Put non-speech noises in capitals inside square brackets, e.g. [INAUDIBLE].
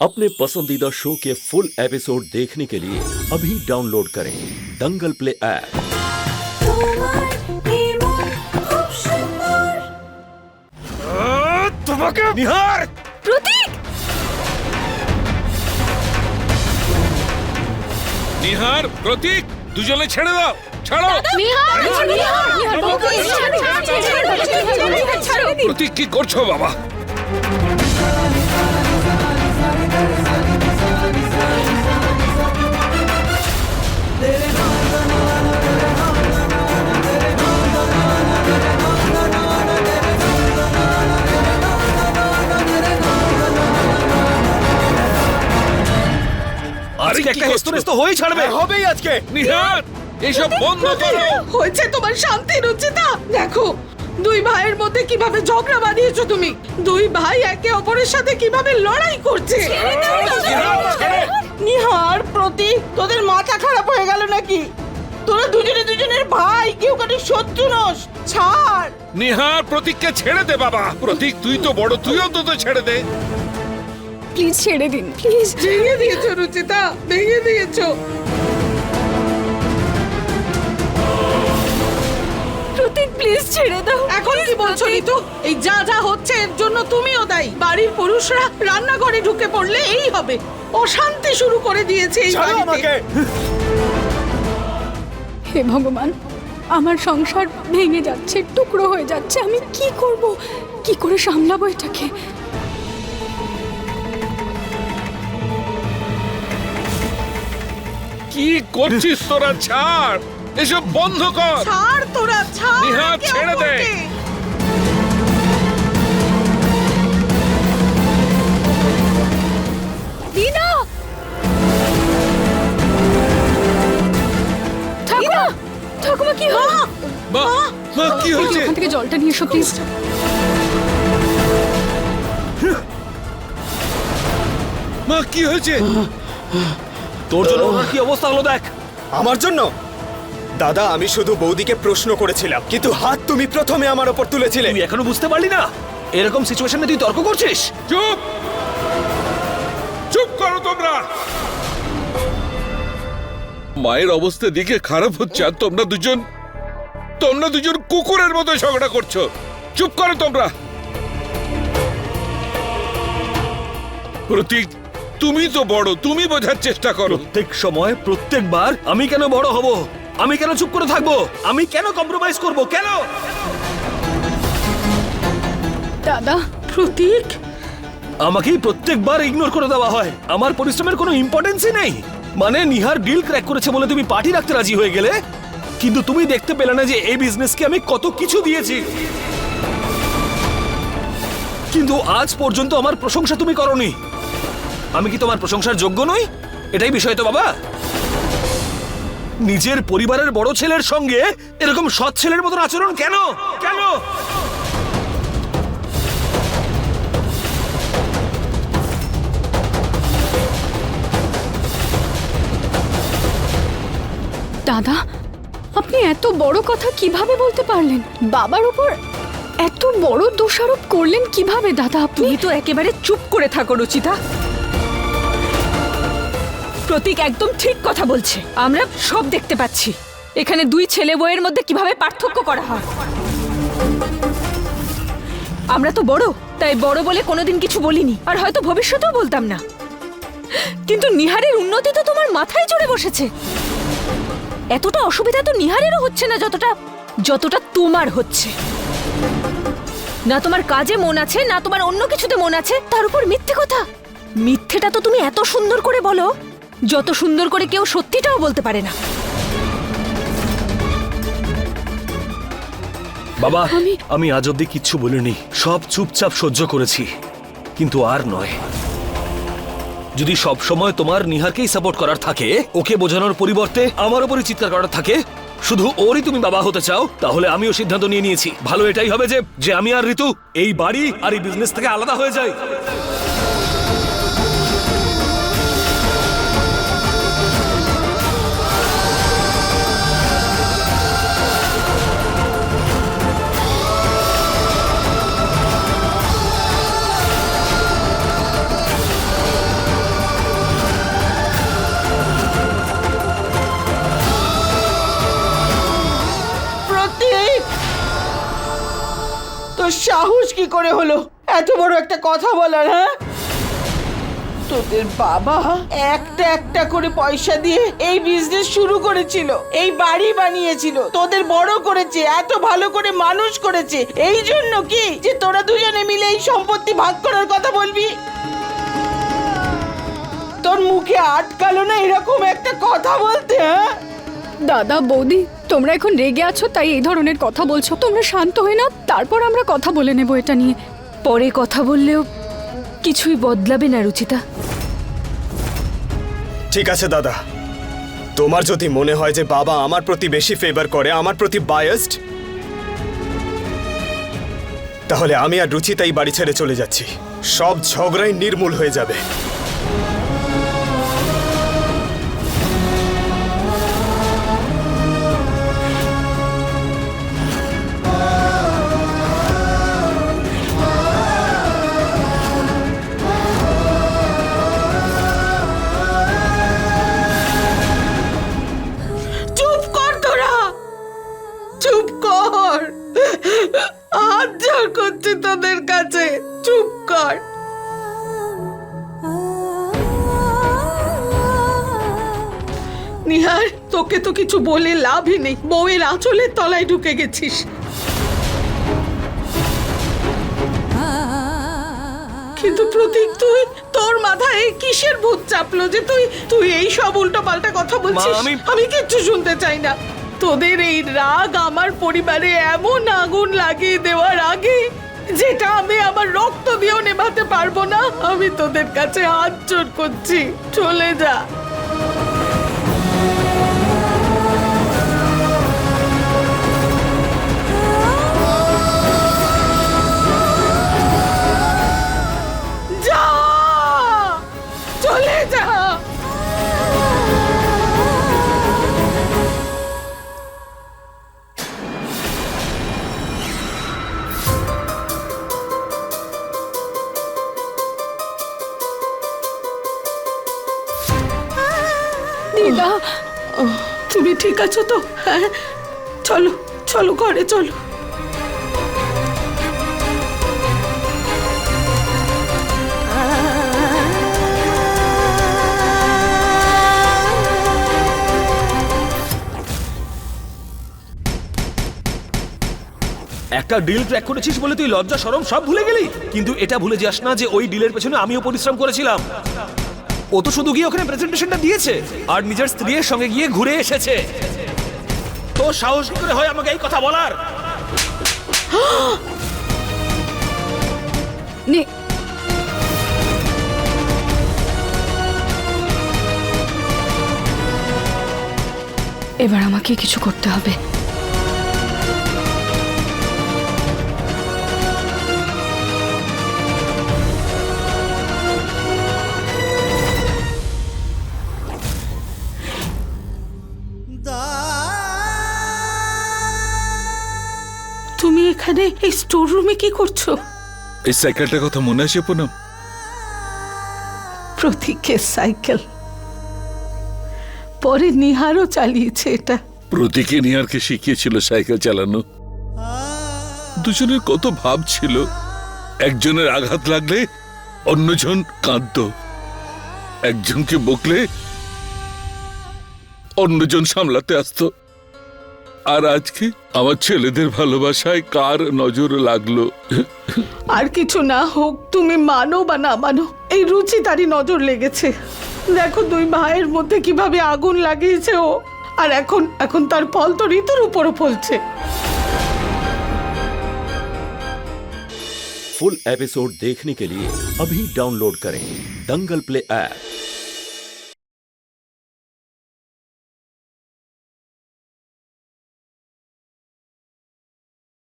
अपने पसंदीदा शो के फुल एपिसोड देखने के लिए अभी डाउनलोड करें दंगल प्ले ऐप তোমার নির্মল খুব সুন্দর তোমাকে নিহার প্রতীক নিহার প্রতীক দুজনে ছেড়ে দাও ছাড়ো নিহার নিহার নিহার ছাড়ো প্রতীক কি করছো বাবা একটা? হেস্তনেস্ত হয়েই ছাড়বে। হবেই আজকে। নিহার এসব বন্ধ করো। হয়েছে তোমার শান্তি রুচিতা দেখো দুই ভাইয়ের মধ্যে কীভাবে ঝগড়া বাঁধিয়েছো তুমি? দুই ভাই একে অপরের সাথে কীভাবে লড়াই করছে? নিহার, প্রতীক তোদের মাথা খারাপ হয়ে গেল নাকি? তোরা দুজনে দুজনের ভাই কেউ কারও শত্রু নস ছাড়। নিহার প্রতীককে ছেড়ে দে বাবা। প্রতীক তুই তো বড় তুই অন্তত ছেড়ে দে। প্লিজ ছেড়ে দিন প্লিজ। ভেঙে দিয়েছ রুচিতা ভেঙে দিয়েছ। প্রতীক প্লিজ ছেড়ে দাও এখন কি বলছো ঋতু? এই যা যা হচ্ছে এর জন্য তুমিও দায়ী। বাড়ির পুরুষরা রান্নাঘরে ঢুকে পড়লে এই হবে। অশান্তি শুরু করে দিয়েছে এই বাড়িতে। হে ভগবান আমার সংসার ভেঙে যাচ্ছে টুকরো হয়ে যাচ্ছে আমি কি করব? কি করে সামলাবো এটাকে? কি করছিস তোরা? ছাড়! এসব বন্ধ কর! ছাড় তোরা ছাড় নিহার, ছেড়ে দে। ঠাকুমা! ঠাকুমা কি হলো? মা! মা! কি হয়েছে ওখান থেকে জলটা নিয়ে এসো প্লিজ মা কি হয়েছে? তোর জন্য ওনার কি অবস্থা হলো দেখ? আমার জন্য? দাদা আমি শুধু বৌদিকে প্রশ্ন করেছিলাম কিন্তু হাত তুমি প্রথমে আমার ওপর তুলেছিলে। তুই এখনও বুঝতে পারলি না? এরকম সিচুয়েশনে তুই তর্ক করছিস? চুপ! চুপ করো তোমরা! মায়ের অবস্থা দিকে খারাপ হচ্ছে আর তোমরা দুজন তোমরা দুজন কুকুরের মতো ঝগড়া করছ। চুপ করো তোমরা! প্রতীক তুমি তো বড় তুমি বোঝার চেষ্টা করো। প্রত্যেক সময় প্রত্যেকবার আমি কেন বড় হব? আমি কেন চুপ করে থাকব? আমি কেন কম্প্রোমাইজ করব? কেন? দাদা প্রতীক? আমাকেই প্রত্যেকবার ইগনোর করে দেওয়া হয়। আমার পরিশ্রমের কোনো ইম্পর্টেন্সই নেই। মানে নিহার ডিল ক্র্যাক করেছে বলে তুমি পার্টি রাখতে রাজি হয়ে গেলে? কিন্তু তুমি দেখতে পেলে না যে এই বিজনেসকে আমি কত কিছু দিয়েছি। কিন্তু আজ পর্যন্ত আমার প্রশংসা তুমি করনি। আমি কি তোমার প্রশংসার যোগ্য নই? এটাই বিষয় তো বাবা। নিজের পরিবারের বড় ছেলের সঙ্গে এরকম সৎ ছেলের মতন আচরণ কেন? কেন? দাদা আপনি এত বড় কথা কীভাবে বলতে পারলেন? বাবার উপর এত বড় দোষারোপ করলেন কীভাবে দাদা আপনি? তো একেবারে চুপ করে থাকো রুচিতা। প্রতীক একদম ঠিক কথা বলছে। আমরা সব দেখতে পাচ্ছি। এখানে দুই ছেলে বইয়ের মধ্যে কীভাবে পার্থক্য করা হয়? আমরা তো বড়, তাই বড় বলে কোনোদিন কিছু বলিনি। আর হয়তো ভবিষ্যতেও বলতাম না। কিন্তু নিহারের উন্নতি তো তোমার মাথায় চড়ে বসেছে। এতটা অসুবিধা তো নিহারেরও হচ্ছে না যতটা যতটা তোমার হচ্ছে। না তোমার কাজে মন আছে, না তোমার অন্য কিছুতে মন আছে, তার উপর মিথ্যে কথা। মিথ্যেটা তো তুমি এত সুন্দর করে বলো। যত সুন্দর করে কেউ সত্যিটাও বলতে পারে না। বাবা আমি আজ অব্দি কিচ্ছু বলিনি। সব চুপচাপ সহ্য করেছি। কিন্তু আর নয়। যদি সব সময় তোমার নিহারকেই সাপোর্ট করার থাকে ওকে বোঝানোর পরিবর্তে আমার উপরই চিৎকার করার থাকে শুধু ওরই তুমি বাবা হতে চাও তাহলে আমিও সিদ্ধান্ত নিয়ে নিয়েছি। ভালো এটাই হবে যে যে আমি আর ঋতু এই বাড়ি আর এই বিজনেস থেকে আলাদা হয়ে যাই। সাহস কি করে হলো? এত বড় একটা কথা বলার হ্যাঁ? তোদের বাবা একটা একটা করে পয়সা দিয়ে এই বিজনেস শুরু করেছিল, এই বাড়ি বানিয়েছিল, তোদের বড় করেছে, এত ভালো করে মানুষ করেছে। এই জন্য কি যে তোরা দুজনে মিলে এই সম্পত্তি ভাগ করার কথা বলবি? তোর মুখে আটকালো না এরকম একটা কথা বলতে হ্যাঁ? দাদা, বৌদি তোমরা এখন রেগে আছো, তাই এই ধরনের কথা বলছো। তোমরা শান্ত হয়ে না তারপর আমরা কথা বলে নেব এটা নিয়ে। পরে কথা বললেও কিছুই বদলাবে না, রুচিতা। ঠিক আছে, দাদা। তোমার যদি মনে হয় যে বাবা আমার প্রতি বেশি ফেভার করে, আমার প্রতি বায়াসড তাহলে আমি আর রুচিতাই বাড়ি ছেড়ে চলে যাচ্ছি। সব ঝগড়াই নির্মূল হয়ে যাবে। চুপ কর। হাত জোর করছি তোদের কাছে চুপ কর। নিহার তোকে তো কিছু বলে লাভই নেই। বউয়ের আঁচলের তলায় ঢুকে গেছিস। কিন্তু প্রতীক তুই তোর মাথায় এই কিসের ভূত চাপলো যে তুই তুই এই সব উল্টো পাল্টা কথা বলছিস? আমি- আমি কিচ্ছু শুনতে চাই না। তোদের এই রাগ আমার পরিবারে এমন আগুন লাগিয়ে দেওয়ার আগে, যেটা আমি আমার রক্ত দিয়েও নেভাতে পারব না, আমি তোদের কাছে হাত জোর করছি। চলে যা যা। দিদা। তুমি ঠিক আছো তো? হ্যাঁ। চলো চলো ঘরে, চলো। একটা ডিল ট্র্যাক করেছিস বলে তুই লজ্জা, সরম, সব ভুলে গেলি? কিন্তু এটা ভুলে যাস না যে ওই ডিলের পেছনে আমিও পরিশ্রম করেছিলাম। ও তো শুধু গিয়ে ওখানে প্রেজেন্টেশনটা দিয়েছে। আর নিজের স্ত্রীর সঙ্গে গিয়ে ঘুরে এসেছে। তো সাহস করে হয় আমাকে এই কথা বলার? [GASPS] নে। এবার আমাকে কিছু করতে হবে। এখানে এই স্টোর রুমে কি করছ? এই সাইকেলটার কথা মনে আছে পুনম? প্রতীকের সাইকেল পরে নিহারও চালিয়েছে এটা। প্রতীকে নিহারকে শিখিয়েছিল সাইকেল চালানো। দুজনের কত ভাব ছিল। একজনের আঘাত লাগলে অন্যজন কাঁদত। একজনকে বকলে অন্যজন সামলাতে আসতো। আর আজকে আমার ছেলেদের ভালোবাসায় কার নজর লাগলো আর কিছু না হোক তুমি মানো বা না মানো এই রুচি তারই নজর লেগেছে দেখো দুই ভাইয়ের মধ্যে কিভাবে আগুন লাগিয়েছে ও আর এখন এখন তার ফল তো ঋতুর উপরও ফলছে फुल एपिसोड देखने के लिए अभी डाउनलोड करें दंगल प्ले ऐप